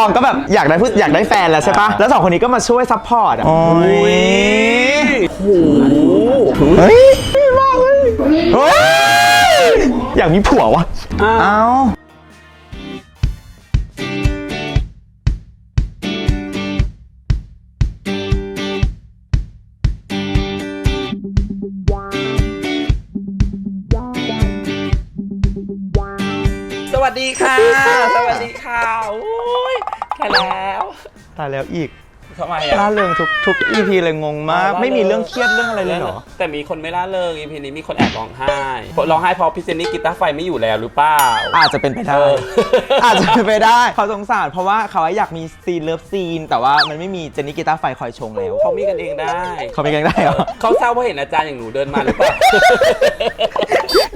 องก็แบบอยากได้ผู้อยากได้แฟนแล้วใช่ปะแล้วสองคนนี้ก็มาช่วยซัพพอร์ตอะโอ้ยโอ้โหเฮ้ยดีมากเลยเฮ้ยอยากมีผัววะอ้าวเอ้าสวัสดีค่ะ สวัสดีค่ะโอ้ย แค่แล้วตายแล้วอีกทำไมอะล่าเริงทุกทุกอีพีเลยงงมาก ไม่มีเรื่องเครียดเรื่องอะไรเลยเหรอ แต่มีคนไม่ล่าเริง EP นี้มีคนแอบร้องไห้ร้องไห้เพราะพี่เจนนี่กีตาร์ไฟไม่อยู่แล้วหรือเปล่า อาจจะเป็นไปได้ เออ อาจจะเป็นไปได้เขาสงสารเพราะว่าเขาอยากมีซีนเลิฟซีน แต่ว่ามันไม่มีเจนนี่กีตาร์ไฟคอยชงแล้วเขามีกันเองได้ เขาไม่กันได้เหรอ เขาเศร้าเพราะเห็นอาจารย์อย่างหนูเดินมาหรือเปล่า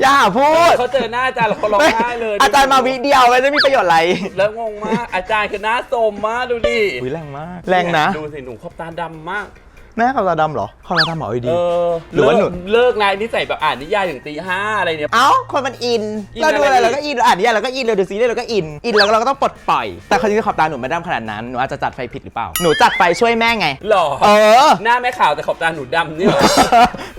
อย่าพูดเขาเจอหน้าอาจารย์แล้วเขาร้องไห้เลยอาจารย์มาวิเดียวมันจะมีประโยชน์อะไร แล้วงงมากอาจารย์คือหน้าโสมมากดูดิ อุ้ยแรงมาก แรงนะ ดูสิหนูขอบตาดำมาก แม่ขาวตาดำเหรอขาวตาดำเหรอไอ้เอดีอหรือว่าหนู เลิกเลิกนายนิสัยแบบอ่านนิยายอย่างตีห้าอะไรเนี่ย เอ้าคนมันอิน อินเราดูอะไรอะไร เราก็อินเราอ่านนิยายเราก็อินเราดูซีรีส์เราก็อิน อินแล้วเราก็ต้องปลดปล่อย แต่คนจริงๆขอบตาหนูไม่ดำขนาดนั้น หนูอาจจะจัดไฟผิดหรือเปล่า หนูจัดไฟช่วยแม่ไง หล่อเออ หน้าแม่ขาวแต่ขอบตาหนูดำเนี่ย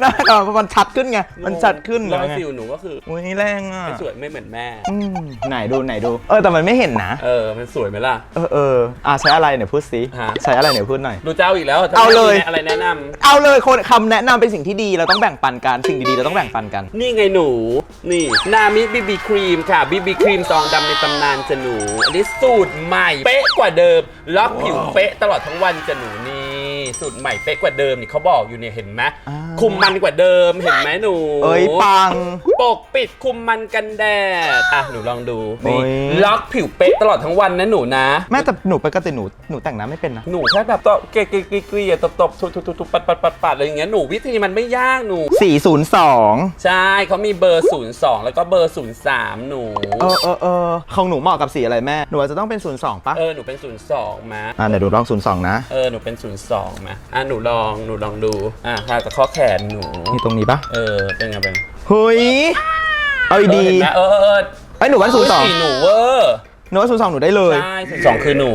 น่าจะมันชัดขึ้นไง มันชัดขึ้นรอยไงสิวหนูก็คืออุ้ยแรงอะไม่สวยไม่เหมือนแม่ อืมไหนดูไหนดู เออแต่มันไม่เห็นนะ เออ มันสวยไหมล่ะ เออเอออะใช้อะไรเนี่ยพูดสิ ฮะ ใช้อะไรเนี่ยพูดหน่อย ดูเจ้าอีกแล้วจะเอาเลย มีอะไรแนะนำเอาเลยคนคำแนะนำเป็นสิ่งที่ดีเราต้องแบ่งปันกันสิ่งดีๆเราต้องแบ่งปันกัน นี่ไงหนู นี่ นามิบีบีครีมค่ะบีบีครีมซองดำในตำนานจะหนู อันนี้สูตรใหม่ เป๊ะกว่าเดิม ล็อกผิวเป๊ะตลอดทั้งวันจะหนูนี่ สูตรใหม่เป๊ะกว่าเดิมนี่เขาบอกอยู่เนี่ยเห็นไหมอ่า คุมมันกว่าเดิมเห็นไหมหนูเอ้ยปัง ปกปิดคุมมันกันแดดอะหนูลองดูนี่โอ้ย ล็อกผิวเป๊ะตลอดทั้งวันนะหนูนะ แม่แต่หนูปกติหนูหนูแต่งหน้าไม่เป็นนะ หนูแค่แบบตบเกลี่ยเกลี่ยเกลี่ยเกลี่ยตบตบทุบทุบทุบทุบปัดปัดปัดปัดอะไรอย่างเงี้ยหนูวิธีมันไม่ยากหนู 402 ใช่เขามีเบอร์ 02 แล้วก็เบอร์ 03 หนู เออเออเออของหนูเหมาะกับสีอะไรแม่ หนูอาจจะต้องเป็น 02ปะเออ หนูเป็น 02มา อ่าเดี๋ยวดูลอง 02 นะ เออ หนูเป็น 02มาอะหนูลองหนูลองดูอะทากับข้อแขนหนูนี่ตรงนี้ปะเออเป็นไงเป็นเฮ้ยเอาเออดีเห็นไหมเออเออเออไอ้ยหนูวันอุ๊ยสี02หนูเวอร์ หนูว่า02หนูได้เลย ใช่02คือหนู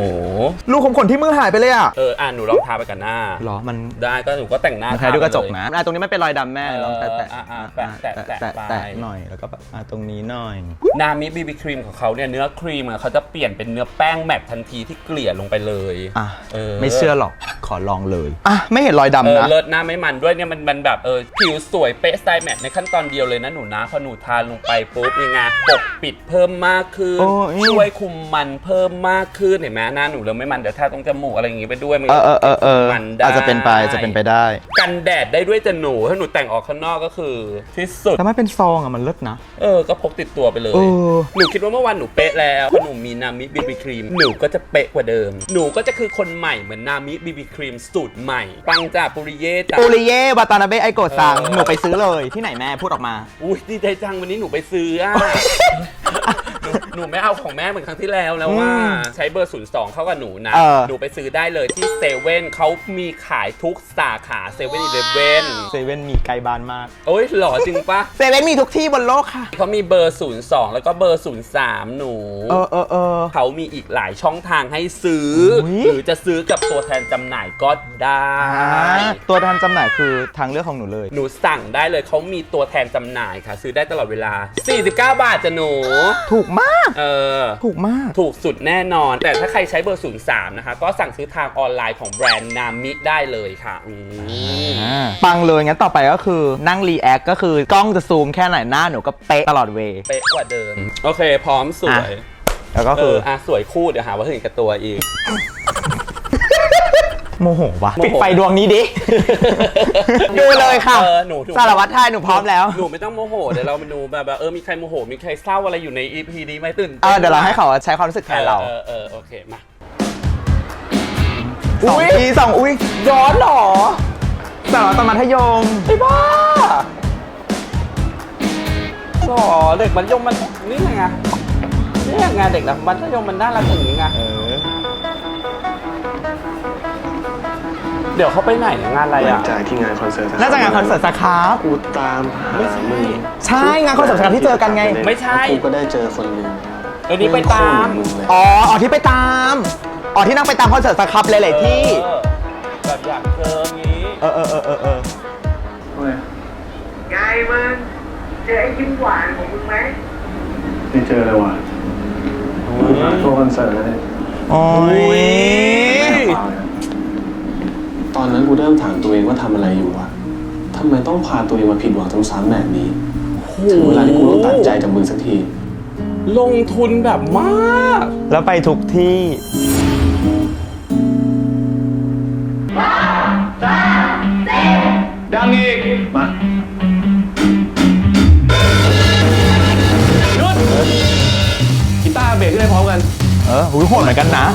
ลูกของขนที่มือหายไปเลยอะเอออะหนูลองทาไปกับหน้า หรอ มันได้ก็หนูก็แต่งหน้ามันคล้ายดูกระจกทาไปเลยนะอะตรงนี้ไม่เป็นรอยดำแม่เออลองแตะแตะอะอะแตะแตะแตะแตะไปแตะหน่อย แล้วก็แบบอะตรงนี้หน่อย นามิบีบีครีมของเขาเนี่ยเนื้อครีมอะเขาจะเปลี่ยนเป็นเนื้อแป้งแมตต์ทันทีที่เกลี่ยลงไปเลยอะเออไม่เชื่อหรอก ขอลองเลย อะ ไม่เห็นรอยเอดำอนะ เลิศหน้าไม่มันด้วยเนี่ยมันมันแบบเออผิวสวยเป๊ะสไตล์แมทในขั้นตอนเดียวเลยนะหนูนะพอหนูทานลงไปปุ๊บยังไงปกปิดเพิ่มมากขึ้นโอ้ย ช่วยคุมมันเพิ่มมากขึ้นเห็นไหมหน้าหนูเริ่มไม่มันเดี๋ยวทาตรงจมูกอะไรอย่างงี้ไปด้วยมันเออเออเออเออมันได้อาจจะเป็นไปจะเป็นไปได้กันแดดได้ด้วยจะหนูถ้าหนูแต่งออกข้างนอกก็คือที่สุด แต่ไม่เป็นซองอะมันเลิศนะ เออ ก็พกติดตัวไปเลย เออ หนูคิดว่าเมื่อวานหนูเป๊ะแล้วเพราะหนูมีนามิบีบีครีม หนูก็จะเป๊ะกว่าเดิม หนูก็จะคือคนใหม่เหมือนนามิบีบีครีมสูตรใหม่ ปังจากปุริเย่จ้ะปูริเย่วาตานาเบะไอโกะซังเออ หนูไปซื้อเลยที่ไหนแม่พูดออกมา อุ้ยดีใจจังวันนี้หนูไปซื้ออะ หนูหนูไม่เอาของแม่เหมือนครั้งที่แล้วแล้วว่า อืมใช้เบอร์ 02 เข้ากับหนูนะ เออ หนูไปซื้อได้เลยที่เซเว่นเขามีขายทุกสาขาเซเว่นอีเลฟเว่นเซเว่นมีไกลบ้านมากโอ้ยหล่อจริงปะเซเว่นมีทุกที่บนโลกค่ะ เขามีเบอร์ 02 แล้วก็เบอร์ 03 หนู เออเออเออ เขามีอีกหลายช่องทางให้ซื้อ อุ๊ย หรือจะซื้อกับตัวแทนจำหน่ายก็ได้ อ่าตัวแทนจำหน่ายคือทางเลือกของหนูเลย หนูสั่งได้เลยเขามีตัวแทนจำหน่ายค่ะ ซื้อได้ตลอดเวลา 49 บาทจะหนู ถูกมาก เออ ถูกมาก ถูกสุดแน่นอน แต่ถ้าใครใช้เบอร์ 03 นะคะ ก็สั่งซื้อทางออนไลน์ของแบรนด์นามิได้เลยค่ะอืม ปังเลยงั้นต่อไปก็คือนั่งรีแอคก็คือกล้องจะซูมแค่ไหนหน้าหนูก็เป๊ะตลอดเวย์เป๊ะกว่าเดิม โอเค พร้อมสวยอะแล้วก็เอคืออ อะ สวยคู่เดี๋ยวหาว่าเห็นกับตัวอีก โมโหวะโมโห ปิดไฟดวงนี้ดิ ดูเลยค่ะเออหนูหนูสารวัตรไทยหนูพร้อมแล้ว หนูไม่ต้องโมโห เดี๋ยวเรามาดูแบบว่าเออมีใครโมโห มีใครเศร้าอะไรอยู่ใน EP นี้ไหมตื่นต้นเออเดี๋ยวเราให้เขาใช้ความรู้สึกแทนเราเออเออเออโอเคมา สองทีสองอุ้ยย้อนเหรอสารวัตรตอนมัธยมไอ้บ้าหรอเด็กมัธยมมันนี่ไงนี่ไงเด็กนะมัธยมมันน่ารักอย่างนี้ไงเออ เดี๋ยวเขาไปไหนอะงานอะไรหลัอะงจากที่งานคอนเสิร์ตน่าจะงานคอนเสิร์ตสครับ กูตามหามึงใช่งานคอนเสิร์ตสครับที่เจอกันไง ไม่ใช่ แล้วกูก็ได้เจอคนหนึ่งเออนี่ไปตามโคตรเหอนมึงเลยอ๋ออ๋อที่ไปตามอ๋อที่นั่งไปตามคอนเสิร์ตสครับหลายๆที่ เออแบบอยากเจองี้ เออเออเออเออเออไงมึงเจอไอ้ยิ้มหวานของมึงไหมไม่เจอเลยว่ะตัวคอนเสิร์ตแล้วเนี่ยโอ้ย ตอนนั้นกูเริ่มถามตัวเองว่าทำอะไรอยู่วะทำไมต้องพาตัวเองมาผิดหวังซ้ำๆแบบนี้ถึงเวลาที่กูต้องตัดใจจากมึงสักที ลงทุนแบบมาก แล้วไปทุกที่ดังอีก มาหยุดกีตาร์เบสขึ้นได้พร้อมกัน เออหุยโหดเหมือนกันนะ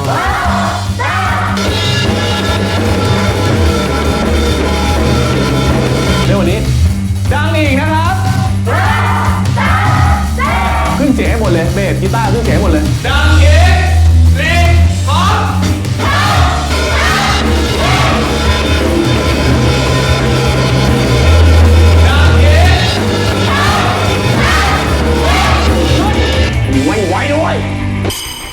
สกีตาร์ขึ้นเสียงห้หมดเลยดังอีกสี่พร้อมไม่ไหวด้วย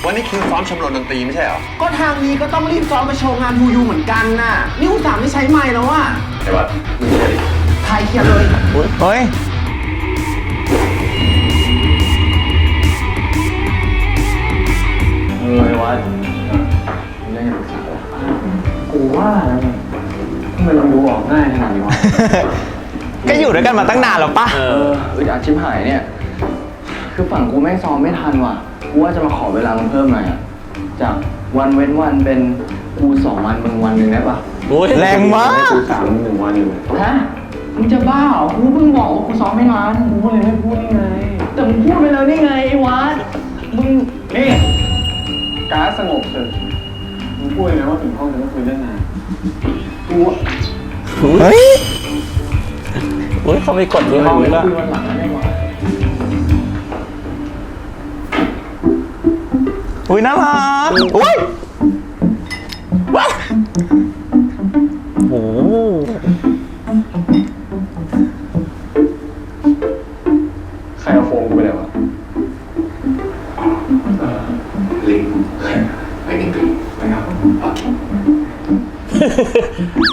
วันนี้คิวซ้อมชมรมดนตรีไม่ใช่เหรอ ก็ทางนี้ก็ต้องรีบซ้อมไปโชว์งานทูยูเหมือนกันน่ะ นี่อุตส่าห์ไม่ใช้ไม้แล้วอะแต่ว่ามึงจะดิถ่ายเคลียร์เลย เฮ้ย ไอ้วัดมีเรื่องจะปรึกษาว่ะกูว่าทำไมมันดูออกง่ายขนาดนี้วะ ก็อยู่ด้วยกันมาตั้งนานแล้วปะ เอเออออึดอัดชิบหายเนี่ย คือฝั่งกูแม่งซ้อมไม่ทันว่ะ กูว่าจะมาขอเวลามึงเพิ่มหน่อยอะจากวันเว้นวันเป็นกูสองวันมึงวันหนึ่งได้ปะโอ้ยแรงมาก กูสามหนึ่งวันอยู่ฮะ มึงจะบ้าเหรอ กูเพิ่งบอกว่ากูซ้อมไม่นานกูเลยไม่พูดนี่ไง แต่มึงพูดไปแล้วนี่ไงไอ้วัดมึงนี่ การดสงบเถอะมึงพูดเลยนะว่าถึงห้องจะไม่คุยเรื่องงานกูอะเฮ้ยโอ้ยเขาไปกดที่ห้องแล้วคุยวันหลังได้ไหมอุ้ยน่ารักอุ้ยว้าวโอ้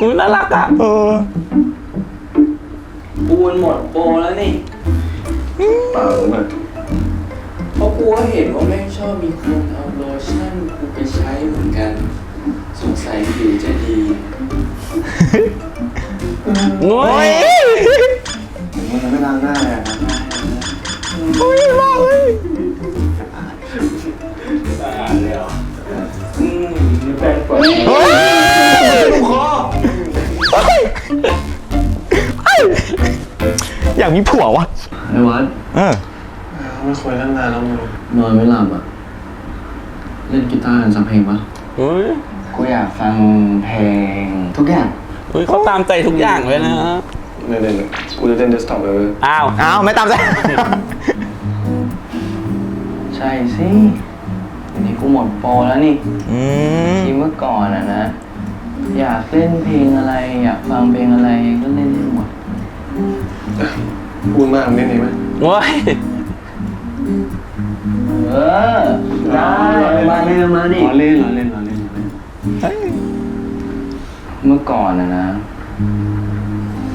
อุ้ยน่ารักอะ เออกูมันหมดโปรแล้วนี่เปล่ามึงอะเพราะกูก็เห็นว่าแม่งชอบมีคนเอาโลชั่นกูไปใช้เหมือนกัน สงสัยผิวจะดีโอ้โอ้ยยมึงจะไม่ล้างหน้าเลยอะนะโอ้ยมากเลยอืมแปรงฟันเฮ้ย อยากมีผัววะไอ้วัดเออไม่คุยเรื่องงานแล้วมึงนอนไม่หลับอะ เล่นกีตาร์กันสักเพลงปะโอ้ยกูอยากฟังเพลงทุกอย่างอุ้ยเขาตามใจทุกอย่างเลยนะเนี่ยเนี่ยกูจะเล่นเดสก์ท็อปเลยเว้ยอ้าวอ้าวไม่ตามใจ ใช่สิวันนี้กูหมดโปรแล้วนี่อืมที่เมื่อก่อนอะนะ อยากเล่นเพลงอะไร อยากฟังเพลงอะไรก็เล่นได้หมด พูดมากมึงเล่นนี้ไหมโอ้ยเออได้มาเล่นมาดิล้อเล่นล้อเล่นล้อเล่นล้อเล่นเมื่อก่อนอะนะ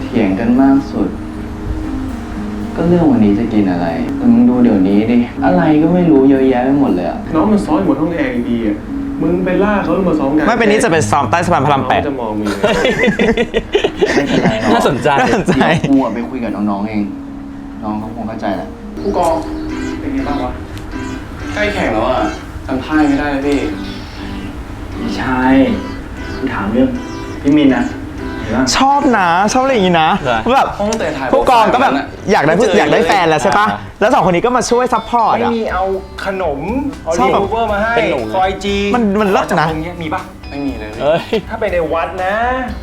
เถียงกันมากสุด ก็เรื่องวันนี้จะกินอะไรแต่มึงดูเดี๋ยวนี้ดิอะไรก็ไม่รู้เยอะแยะไปหมดเลยอะน้องมันซ้อนอยู่บนห้องแอร์ดีๆอะ มึงไปล่าเขามาซ้อมกันไม่เป็นนี้จะเป็นซ้อมใต้สะพานพระรามแปดน้องจะมองมึงเลยไม่เป็นไรหรอกน่าสนใจ น่าสนใจ เดี๋ยวกูอะไปคุยกับน้องๆเอง น้องเขาคงเข้าใจแหละ ผู้กองเป็นไงบ้างวะใกล้แข่งแล้วอะจำท่าไม่ได้เลยพี่ ไม่ใช่คุณถามเรื่องพี่มินนะเห็นปะ ชอบนะชอบอะไรอย่างนี้นะเหรอแบบห้องแต่ถ่ายผู้กองก็แบบอยากได้ผู้ไม่เจออยากได้แฟนแล้วใช่ปะอ่า แล้วสองคนนี้ก็มาช่วยซัพพอร์ตไม่อะมีเอาขนมเอาชอบลิแบบงเวอร์มาให้เป็นหนู คอยจีมันมันเลิศนะ ตรงเนี้ยมีปะไม่มีเลยเอ้ย ถ้าไปในวัดนะ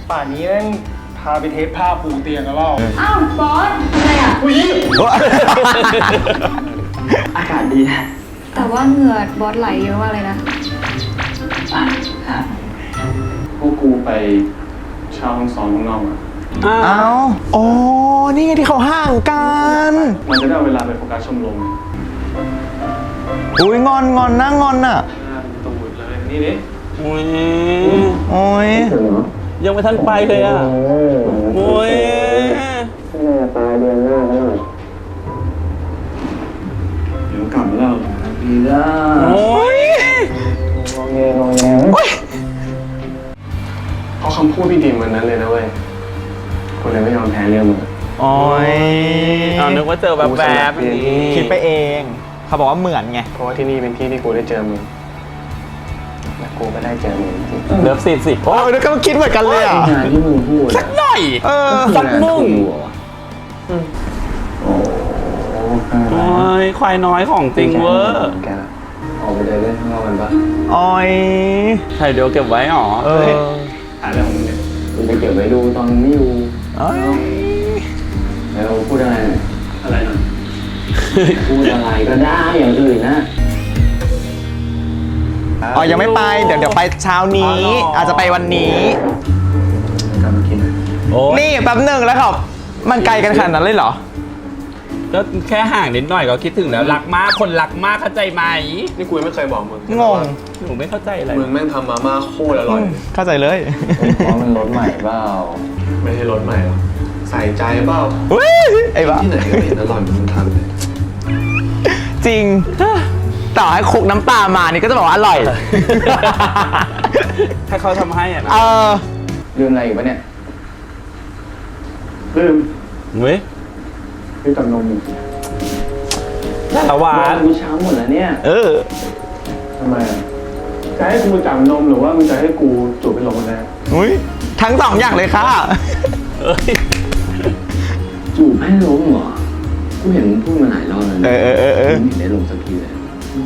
ป่านนี้แม่งพาไปเทสผ้าปูเตียงกันแล้วอ้าวบอสอะไรอะอากาศดีนะแต่ว่าเหงื่อบอสไหลเยอะมากเลยนะ พวกกูไปเช่าห้องซ้อมข้างนอกอะอ้าวเอ้าโอ้นี่ไงที่เขาห่างกัน มันจะได้เอาเวลาไปโฟกัสชมรมอุ้ยงอนงอนนะงอนอะ หน้าเป็นตูดเลยนี่นี่โอ้ยโอ้ย ยังไม่ทันไปเลยอะโอ้ยตายเดือนหน้าแล้วเดี๋ยวกลับมาแล้วดีแล้วโอ้ยงงเงงง เงเพราะคำพูดพี่ดิมวันนั้นเลยนะเว้ยกูเลยไม่ยอมแพ้เรื่องมึงโอ้ยเอานึกว่าเจอแบบแบบๆนี้คิดไปเอง เขาบอกว่าเหมือนไง เพราะว่าที่นี่เป็นที่ที่กูได้เจอมึงและกูก็ได้เจอมึงจริงเลิฟซีนสิโอ้ยแล้วก็คิดเหมือนกันเลยอะงานที่มึงพูดสักหน่อยเออ สักหนึ่งโอ้โหโอ้ยควายน้อยของจริงเวอร์แกละออกไปเดินเล่นข้างนอกกันปะ โอ้ย ถ่ายเดี๋ยวเก็บไว้หรอ เออ จะเก็บไว้ดูตอนมึงไม่อยู่เอ้ยแล้วพูดอะไรหน่อยอะไรนะพูดอะไรก็ได้อย่างอื่นนะ อ๋อยังไม่ไปเดี๋ยวเดี๋ยวไปเช้านี้ อาจจะไปวันนี้ กลับมากิน โอ้ยนี่แป๊บหนึ่งแล้วครับ มันไกลกันขนาดนั้นเลยเหรอ ก็แค่ห่างนิดหน่อยก็คิดถึงแล้วรักมากคนรักมากเข้าใจไหมนี่กูยังไม่เคยบอกมึงงงหนูไม่เข้าใจอะไรมึงแม่งทำมาม่าโคตรอร่อยเข้าใจเลยเพราะมันรถใหม่เปล่าไม่ให้รสใหม่หรอกใส่ใจเปล่าเฮ้ยไอ้บ้าที่ไหนก็ไม่เห็นอร่อยเหมือนมึงทำเลยจริงต่อให้คลุกน้ำปลามานี่ก็จะบอกว่าอร่อย ถ้าเขาทำให้อะนะเออลืมอะไรอีกปะเนี่ยลืมเว้ย พี่จำนมอยู่สวานกูเช้าหมดแล้วเนี่ย เออทำไมอะจะให้กูจำนมหรือว่ามึงจะให้กูจูบเป็นลมกันแน่อุ้ยทั้งสองอย่างเลยค่ะ เอ้ยจูบให้ล้มเหรอ กูเห็นมึงพูดมาหลายรอบแล้วนะเออเออเออเออไม่เห็นได้ลงสักทีเลยอื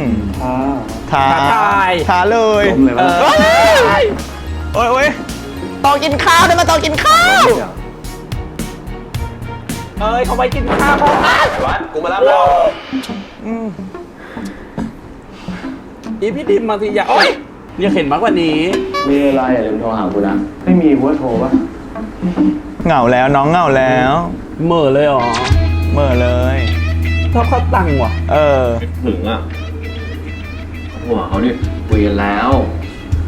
มอ้าท้าท้าทาย ท้าเลยลมเลยวะเออโอ้ยโอ้ยโตอกินข้าวได้มาโตอกินข้าว เอ้ยเขาไปกินข้าวเขาวัดกูมารับแล้วอีพี่ดิมบางทีอยากโอ้ยอยากเห็นมากกว่านี้มีอะไรอย่าลืมโทรหากูนะ ไม่มีกูว่าโทรปะเหงาแล้วน้องเหงาแล้วเหม่อเลยเหรอเมื่อเลย ชอบเข้าตังค์ว่ะ เออ ถึงอะหัวเขาดิคุยกันแล้ว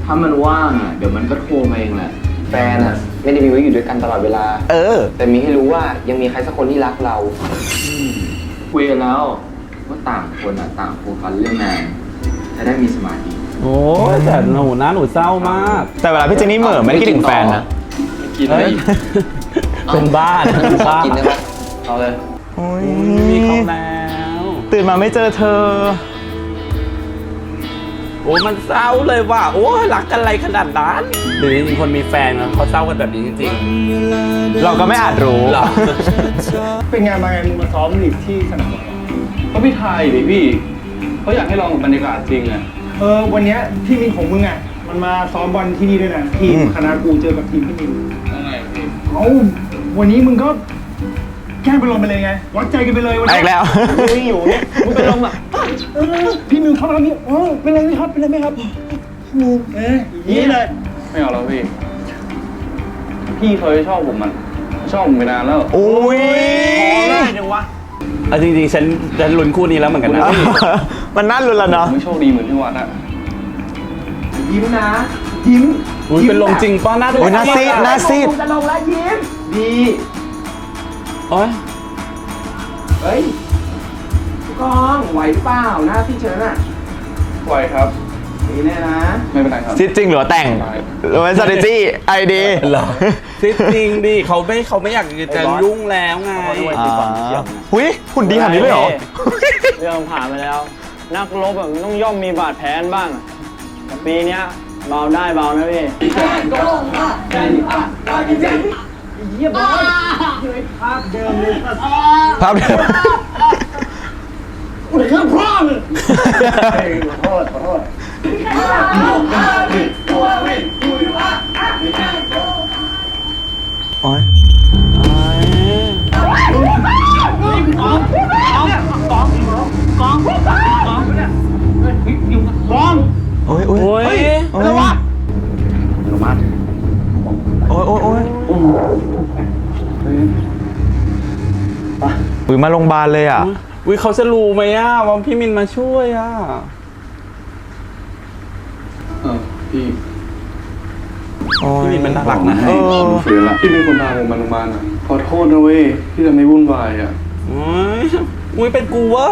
ถ้ามันว่างอะ เดี๋ยวมันก็โทรมาเองแหละ แฟนอะ ไม่ได้มีไว้อยู่ด้วยกันตลอดเวลา เออ แต่มีให้รู้ว่ายังมีใครสักคนที่รักเรา คุยกันแล้วว่าต่างคนอะต่างโฟกัสเรื่องงานจะได้มีสมาธิโอ้ยแต่หนูนะหนูเศร้ามาก แต่เวลาพี่เจนนี่เหม่อไม่ได้คิดถึงแฟนนะกินเฮ้ยเป็นบ้านขอบ้านกินได้ปะเอาเลย โอ้ยมีเขาแล้ว ตื่นมาไม่เจอเธอ โอ้ยมันเศร้าเลยว่ะโอ้ยรักกันอะไรขนาดนั้นหรือจริงๆคนมีแฟนนะเขาเศร้ากันแบบนี้จริงเราก็ไม่อาจรู้ๆหรอ เป็นไงมาไงมึงมาซ้อมลีกที่สนามบอลเหรอก็พี่ไทยดิพี่เขาอยากให้ลองกับบรรยากาศจริงอะเออวันเนี้ยที่มินของมึงอะมันมาซ้อมบอลที่นี่ด้วยนะทีมอืมคณะกูเจอกับทีมพี่มินยังไงพี่ เอ้าวันนี้มึงก็ แกล้งเป็นลมไปเลยไง วัดใจกันไปเลยวันอีนี้กแล้ว มึงอยู่เนี่ยมึงเป็นลมอะเออพี่มิวเข้ามาแล้วนี่เออเป็นไรไหมครับเป็นไรไหมครับพี่มิวเอออย่างนี้เลย ไม่เอาแล้วพี่ พี่เคยชอบผมมัน ชอบผมไปนานแล้วอุ้ยง่ายจังวะเอาจริงๆฉันฉันลุ้นคู่นี้แล้วเหมือนกันนะ มันน่ารุนแล้วเนาะ ไม่โชคดีเหมือนที่วัดอะยิ้มนะยิ้มอุ้ยเป็นลมจริงป้าหน้าดูโอ้ยหน้าซีดหน้าซีด จะลงแล้วยิ้มดี โอ้ยเฮ้ยผู้กองไหวหรือเปล่าหน้าที่เชิญอะไหวครับดีแน่นะ ไม่เป็นไรครับ ซิดจริงหรือว่าแต่งหรือว่า strategy ไอดีเหรอที่จริงดิเขาไม่เขาไม่อยากจะยุ่งแล้วไงอ่าหุ้ยหุ่นดีขนาดนี้เลยเหรอ เรื่องผ่านไปแล้ว นักรบแบบต้องย่อมมีบาดแผลบ้างแต่ปีเนี้ยเบาได้เบานะพี่ ภาพเดิมโอ้ยโอ้ยโอ้ยโอ้ยโอ้ยโอ้ย โอ้ยโอ้ยโอ้ยอุ้ยมาโรงพยาบาลเลยอะ อุ้ยเขาจะรู้ไหมอะว่าพี่มินมาช่วยอะอ้าวพี่พี่วินมันน่ารักนะให้ผมฟื้นละพี่เป็นคนพาผมมาโรงพยาบาลอะขอโทษนะเว้ยที่ทำให้วุ่นวายอะโอ้ยอุ้ยเป็นกูวะ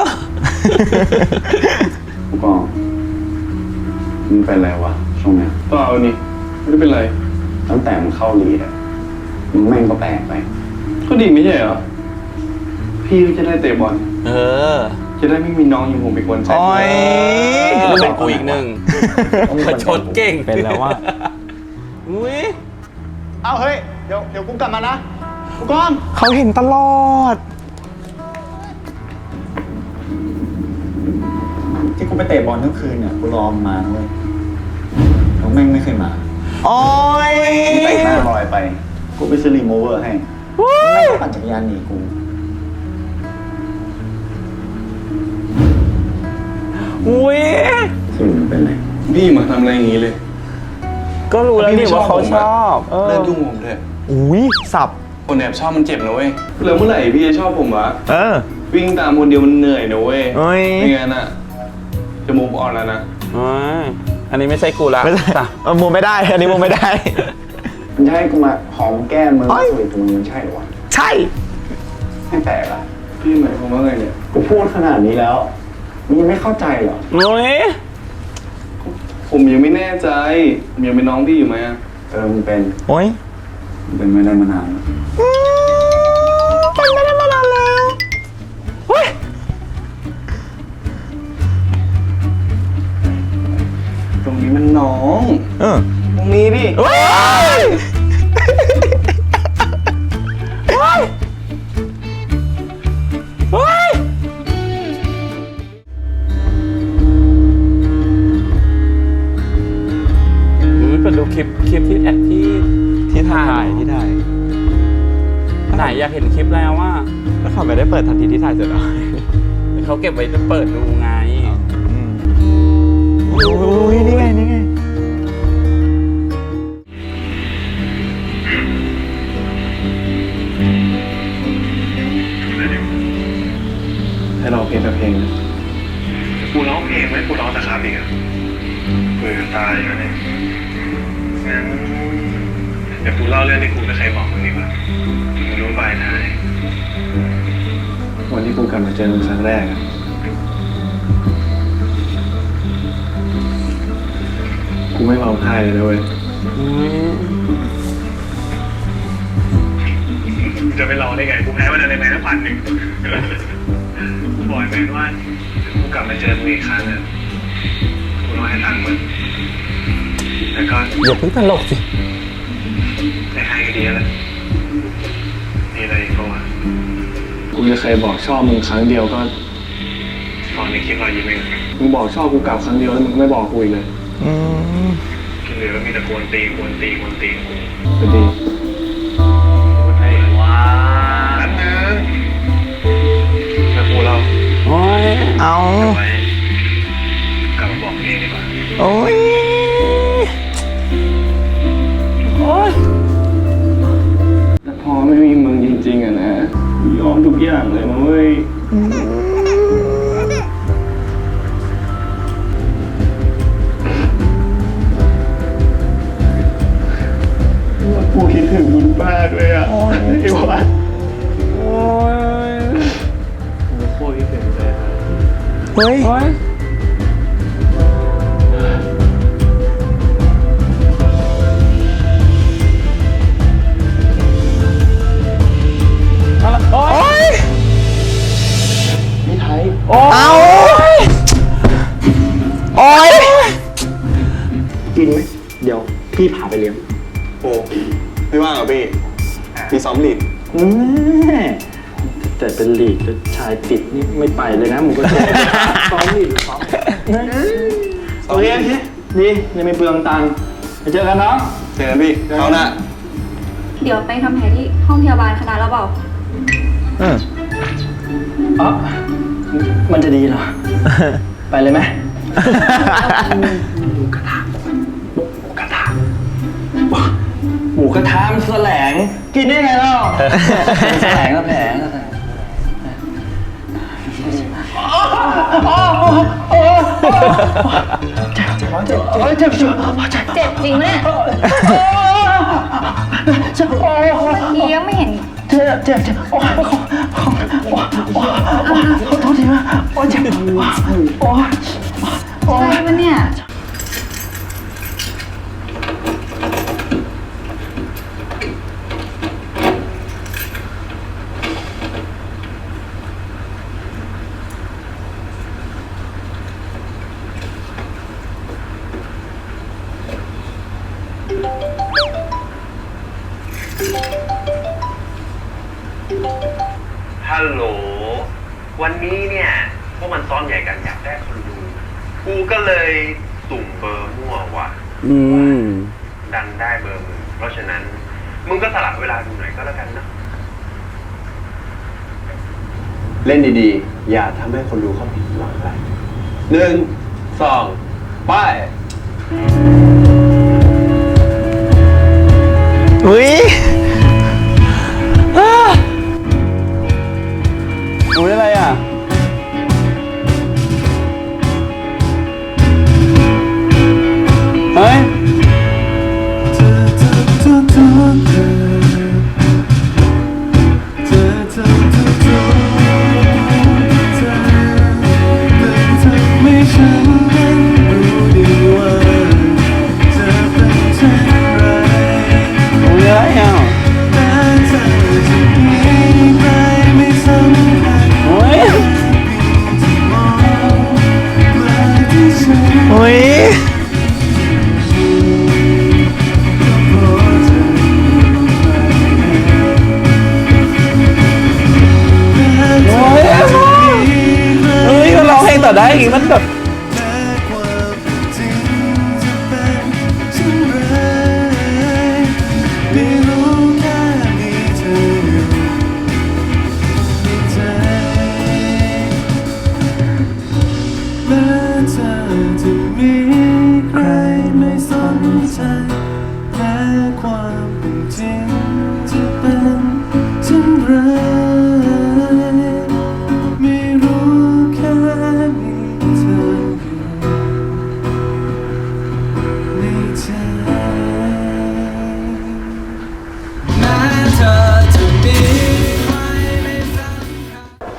ผู้กองมึงเป็นอะไรวะช่วงเนี้ยเปล่านี่ไม่ได้เป็นไร ตั้งแต่มึงเข้าลีดอะมึงแม่งก็แปลกไป ก็ดีไม่ใช่เหรอ พี่ก็จะได้เตะบอล เออจะได้ไม่มีน้องอย่างผมอีกคนใช่โอ้ยเป็นกูอีกหนึ่งประชดเก่งเป็นแล้วว่า อุ้ยเอาเฮ้ย เดี๋ยวเดี๋ยวกูกลับมานะกูก้องเขาเห็นตลอด ที่กูไปเตะบอลทั้งคืนเนี่ยกูรอมงมาเว้ยแล้วแม่งไม่เคยมา โอ้ยแต่งหน้าลอยไป กูไปซื้อรีโมเวอร์ให้แม่งก็ปั่นจักรยานหนีกู อุ้ยซึ่งมึงเป็นไรพี่มาทำอะไรอย่างนี้เลย ก็รู้แล้วพี่นี่ไม่ชอบว่าเขาผมชอะอบเออเลิกยุ่งผมเถอะอุ้ยสับคนแอบชอบมันเจ็บนะเว้ยแล้วเมื่อไหร่พี่จะชอบผมวะเออ วิ่งตามคนเดียวมันเหนื่อยนะเว้ยเอ้ยไม่งั้นอะจะมูฟออนแล้วนะโอ้ยอันนี้ไม่ใช่กูละไม่ใช่จ้ะเออมูไม่ได้ อันนี้มูไม่ได้ มันจะให้กูมาหอมแก้มมึงเอ้ย สวยตรงมึงใช่เหรอวะใช่ ไม่แปลกอะพี่หมายความว่าไงเนี่ย กูพูดขนาดนี้แล้วมึงยังไม่เข้าใจเหรอโอ้ยผมยังไม่แน่ใจผมยังเป็นน้องพี่อยู่ไหมอะเออมึงเป็นโอ้ยมึงเป็นไม่ได้มานานแล้ว นี้มันน้องเออตรงนี้ดิเฮ้ยเฮ้ยเฮ้ยอุ้ยไปดูคลิปคลิปที่แอดที่ที่ถ่ายที่ถ่ายไหนอยากเห็นคลิปแล้วว่า แล้วเขาไม่ได้เปิดทันทีที่ถ่ายเสร็จหรอ เขาเก็บไว้เปิดดูไง เดี๋ยวกูเล่าเรื่องที่กูไม่เคยบอกมึงดีกว่ามึงรู้ปลายทายวันที่กูกลับมาเจอมึงครั้งแรกอะกูไม่ร้องไห้เลยนะเว้ยจะไปรอได้ไงกูแพ้วันนั้นในแมนพันหนึ่งกูบอกไอ้แมนว่ากูกลับมาเจอมึงอีกครั้งอะกูต้องให้ตังค์มึงแล้วก็อย่าเพิ่งตลกสิ ได้ให้ก็ดีแล้วมีอะไรอีกปะวะกูจะเคยบอกชอบมึงครั้งเดียวก็ตอนในคลิปรอยยิ้มเองมึงบอกชอบกูกลับครั้งเดียวแล้วมึงก็ไม่บอกกูอีกเลยอืมที่เหลือก็มีแต่กวนตีนกวนตีนกวนตีนกูจะดีไอ้ว้าแป๊บนึงแล้วกูเราโอ้ยเอาไว้กลับมาบอกเองดีกว่าโอ้ย ไม่มีมึงจริง ๆอะนะยอมทุกอย่างเลยนะเว้ยกูคิดถึงคุณป้าด้วยอะไอ้วัดโอ้ยกูโคตรคิดถึงเลยอะเฮ้ย พี่ไทยเอาโอ้ยกินไหมเดี๋ยวพี่พาไปเลี้ยงโอ้ไม่ว่างเหรอพี่พี่ซ้อมลีดอืมแต่เป็นลีกแล้วชายติดนี่ไม่ไปเลยนะมึงก็จะซ้อมลีกซ้อมโอเคโอเคดียังไม่เปลืองตังค์ไปเจอกันเนาะเจอกันพี่เขาหน้าเดี๋ยวไปทำแผลที่ห้องพยาบาลคณะแล้วเปล่าอืมอ๋อ มันจะดีเหรอ ไปเลยไหมหมูกระทะหมูกระทะหมูกระทะมันแสลง กินได้ไงเล่าแสลงแล้วแผลแสลงเจ็บเจ็บเจ็บเจ็บเจ็บเจ็บเจ็บเจ็บจริงไหมเนี่ยเจ็บโอ้เมื่อกี้ยังไม่เห็น เจ็บเจ็บเจ็บ โอ้โอ้โอ้โอ้โอ้ขอโทษทีนะโอ้เจ็บโอ้โอ้ใช่ปะเนี่ย เล่นดีๆ อย่าทำให้คนดูเขาผิดหวังเลยหนึ่งสองไป อุ้ยอุ้ยอะไรอะ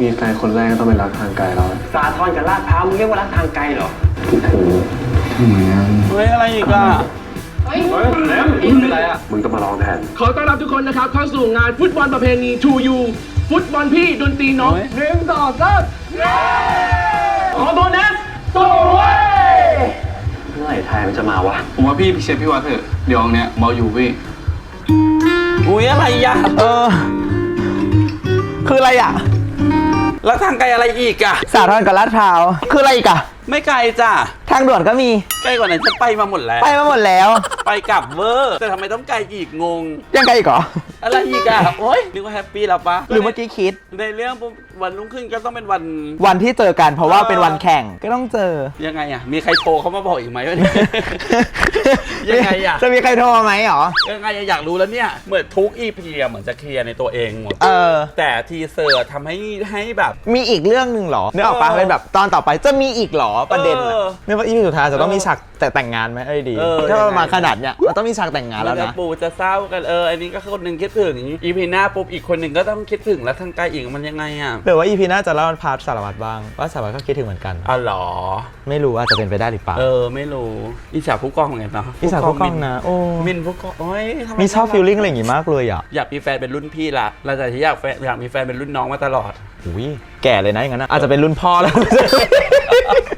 มีแฟนคนแรกก็ต้องเป็นรักทางไกลแล้วสาทรกับลาดพร้าวมึงเรียกว่ารักทางไกลเหรอคิดถึงเหมือนกันเฮ้ยอะไรอีกอะมึงต้องมาร้องแทน ขอต้อนรับทุกคนนะครับเข้าสู่งานฟุตบอลประเพณี To You ฟุตบอลพี่ดนตรีน้องโอ้ยหนึ่งสองสามขอโบนัสสู้เว้ยเมื่อไหร่ไทยมันจะมาวะ ผมว่าพี่เชียร์พี่วัดเถอะ เดี๋ยวเนี้ยเมาอยู่พี่ อุ้ยอะไรอะ เออ คืออะไรอะ แล้วทางไกลอะไรอีกอะสาทรกับลาดพร้าวคืออะไรอีกอะไม่ไกลจ้ะทางด่วนก็มีใกล้กว่านั้นจะไปมาหมดแล้ว ไปมาหมดแล้ว ไปกลับเวอร์แต่ทำไมต้องไกลอีกงง ยังไงอีกเหรออะไรอีกอะโอ๊ยนึกว่าแฮปปี้แล้วปะหรือเมื่อกี้คิด ในเรื่องปุ๊บวันรุ่งขึ้นก็ต้องเป็นวัน วันที่เจอกันเพราะว่าเออเป็นวันแข่งก็ต้องเจอยังไงอะมีใครโทรเขามาบอกอีกไหมว่าเนี่ย ยังไงอะ จะมีใครโทรมาไหมหรอ ยังไงอะอยากรู้แล้วเนี่ย เหมือนทุกอีพีเหมือนจะเคลียร์ในตัวเองหมด เออ แต่ทีเซอร์ทำให้ให้แบบ มีอีกเรื่องหนึ่งเหรอนึกออกปะเออเป็นแบบตอนต่อไปจะมีอีกเหรอประเด็นเออะอไม่ว่าอีพีสุดท้ายจะต้องมีฉากแต่แต่งงานไหมเอ้ยดีเออ ถ้าประมาณยังไงขนาดเนี้ยเราต้องมีฉากแต่งงานแล้วจะนะ ปูจะเศร้ากันเออ อันนี้ก็คนหนึ่งคิดถึงอีพีหน้าปุ๊บอีกคนหนึ่งก็ต้องคิดถึงแล้วทางไกลอีกมันยังไงอะหรือว่าอีพีหน่าจะเล่าพาร์ทสารวัตรบ้างว่าสารวัตรก็คิดถึงเหมือนกัน อ๋อเหรอ ไม่รู้อาจจะเป็นไปได้หรือเปล่า เออ ไม่รู้อีฉาผู้กองเหมือนกันเนาะพี่สาวผู้กองนะโอ้มินผู้กองโอ้ยทำไมีชอบฟิลลิ่งอะไรอย่างงี้มากเลยอะอยากมีแฟนเป็นรุ่นพี่ละเราแต่ที่อยากแฟนอยากมีแฟนเป็นรุ่นน้องมาตลอดอุ้ยแก่เลยนะอย่างนั้นนะอาจจะเป็นรุ่นพ่อแล้ว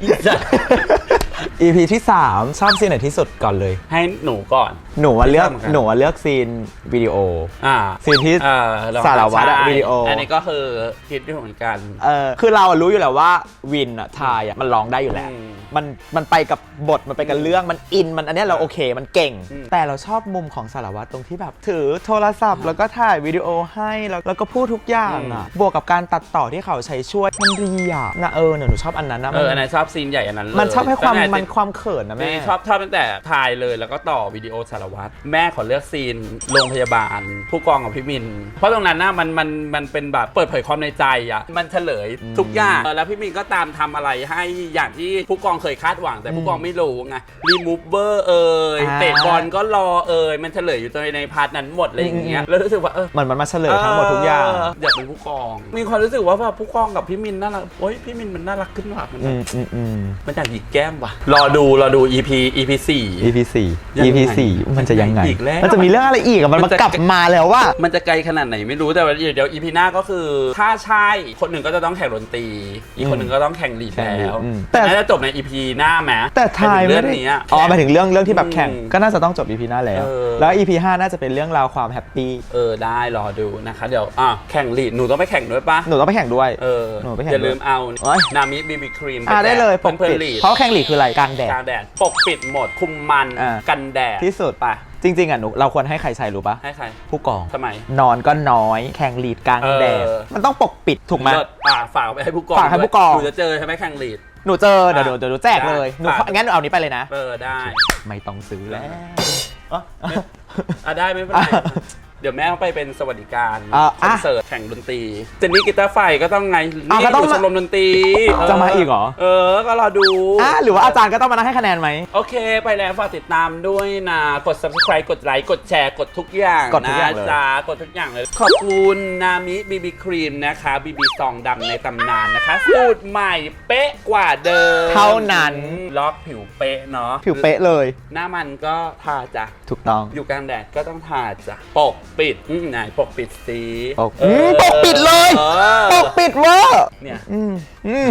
อีจ้ะ EP ที่ 3 ชอบซีนไหนที่สุดก่อนเลย ให้หนูก่อน หนูว่าเลือกไม่ชอบเหมือนกัน หนูว่าเลือกซีนวิดีโอ อ่าซีนที่เอ่อเสารวัตรอะใช่วิดีโออั อันนี้ก็คือคิดด้วยเหมือนกัน เออคือเราอะรู้อยู่แล้วว่าวินอะทายอะมันร้องได้อยู่แล้ว อืม มันมันไปกับบทมันไปกับเรื่องมันอินมันอันเนี้ยเราโอเคมันเก่ง อืม แต่เราชอบมุมของสารวัตรตรงที่แบบ ถือโทรศัพท์ แล้วก็ถ่ายวิดีโอให้แล้วแล้วก็พูดทุกอย่างอะบวกกับการตัดต่อที่เขาใช้ช่วยมันดีอะนะเออเนี่ยหนูชอบอันนั้นนะเอออันมันไหนชอบซีนใหญ่อันนั้นเลยมันชอบให้ความตั้งแต่มันความเขินนะแม่นี่ชอบชอบตั้งแต่ถ่ายเลยแล้วก็ต่อวิดีโอสารวัตรแม่ขอเลือกซีนโรงพยาบาล ผู้กองกับพี่มิน เพราะตรงนั้นน่ะมันมันมันเป็นแบบเปิดเผยความในใจอะมันเฉลยทุกอย่างเออแล้วพี่มินก็ตามทำอะไรให้อย่างที่ผู้กององเคยคาดหวังแต่ผู้กองไม่รู้ไงรีมูเวอร์เอ่ยอ่า เตะบอลก็รอเอ่ยมันเฉลยอยู่ในพาร์ทนั้นหมดอะไรอย่างเงี้ยแล้วรู้สึกว่าเออ เหมือนมันมาเฉลยทั้งหมดทุกอย่าง เอยากเป็นผู้กอง มีความรู้สึกว่าแบบผู้กองกับพี่มินน่ารักโอ๊ยพี่มินมันน่ารักขึ้นว่ะมันอืมอืมอืม มันอยากหยิกแก้มว่ะ รอดู รอดู EP EP สี่ EP สี่ยังไง EP สี่มันจะยังไง อีกแล้วมันจะมีเรื่องอะไรอีกอะมันมัมานจะกลับมาแล้วว่า มันจะไกลขนาดไหนไม่รู้แต่ว่าเดี๋ยว EP หน้าก็คือ ถ้าใช่ คนหนึ่งก็จะต้องแข่งดนตรี อีกคนหนึ่งก็ต้องแข่งลีดแข่งลีดแล้วอืมแต่น่าจะจบใน EP หน้าไหมแต่ทายเรื่ไม่องได้นี้อะอ๋อหมายถึงเรื่องเรื่องที่แบบแข่ง อืมก็น่าจะต้องจบ EP หน้าแล้ว เออ แล้ว EP 5น่าจะเป็นเรื่องราวความแฮปปี้ เออได้รอดูนะคะ เดี๋ยวอะแข่งลีดหนูต้องไปแข่งด้วยปะหนูต้องไปแข่งด้วย เออหนูไปแข่งอย่าลืมเอาโอ๊ย นามิบีบีครีมอ่าได้เลยปกเพื่อนปิด ๆลีดเพราะแข่งหลีกคืออะไรกลางแดด กลางแดดปกปิดหมดคุมมันอ่ากันแดดที่สุด ไป จริง ๆอะหนูเราควรให้ใครใช้รู้ปะให้ใคร ผู้กองทำไมนอนก็น้อย แข่งหลีดกลางแดดเออ มันต้องปกปิดถูกไหม เลิศอะฝากไปให้ผู้กองฝากให้ด้วยผู้กองหนูจะเจอใช่ไหมแข่งลีด หนูเจอเดี๋ยวอะเดี๋ยวเดี๋ยวหนูแจกเลยหนูฝาก งั้นหนูเอานี้ไปเลยนะ เออได้ไม่ต้องซื้อแล้วเอ้ออะได้ไม่เป็นไรอะ เดี๋ยวแม่ต้องไปเป็นสวัสดิการอะคอนเสิร์ตแข่งดนตรีเจนนี่กีตาร์ไฟก็ต้องไงอะนี่ก็ต้องอยู่ชมรมดนตรีเจะมาอีกเหรอเออ ก็รอดู อะหรือว่าอาจารย์ก็ต้องมานั่งให้คะแนนไหม โอเค ไปแล้วฝากติดตามด้วยนะ กด subscribe กดไลค์กดแชร์กดทุกอย่างกดทุกอย่างเลย นะจ๊ะกดทุกอย่างเลย ขอบคุณนามิบีบีครีมนะคะบีบีซองดำในตำนานนะคะ สูตรใหม่เป๊ะกว่าเดิมเท่านั้น ล็อกผิวเป๊ะเนาะผิวเป๊ะเลย หน้ามันก็ทาจ้ะถูกต้อง อยู่กลางแดดก็ต้องทาจ้ะปก ปิดอืมไหนปกปิดสีปกอืมปกปิดเลยปกปิดเวอร์เนี่ย อืมอืม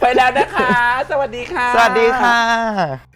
ไปแล้วนะคะ สวัสดีค่ะ สวัสดีค่ะ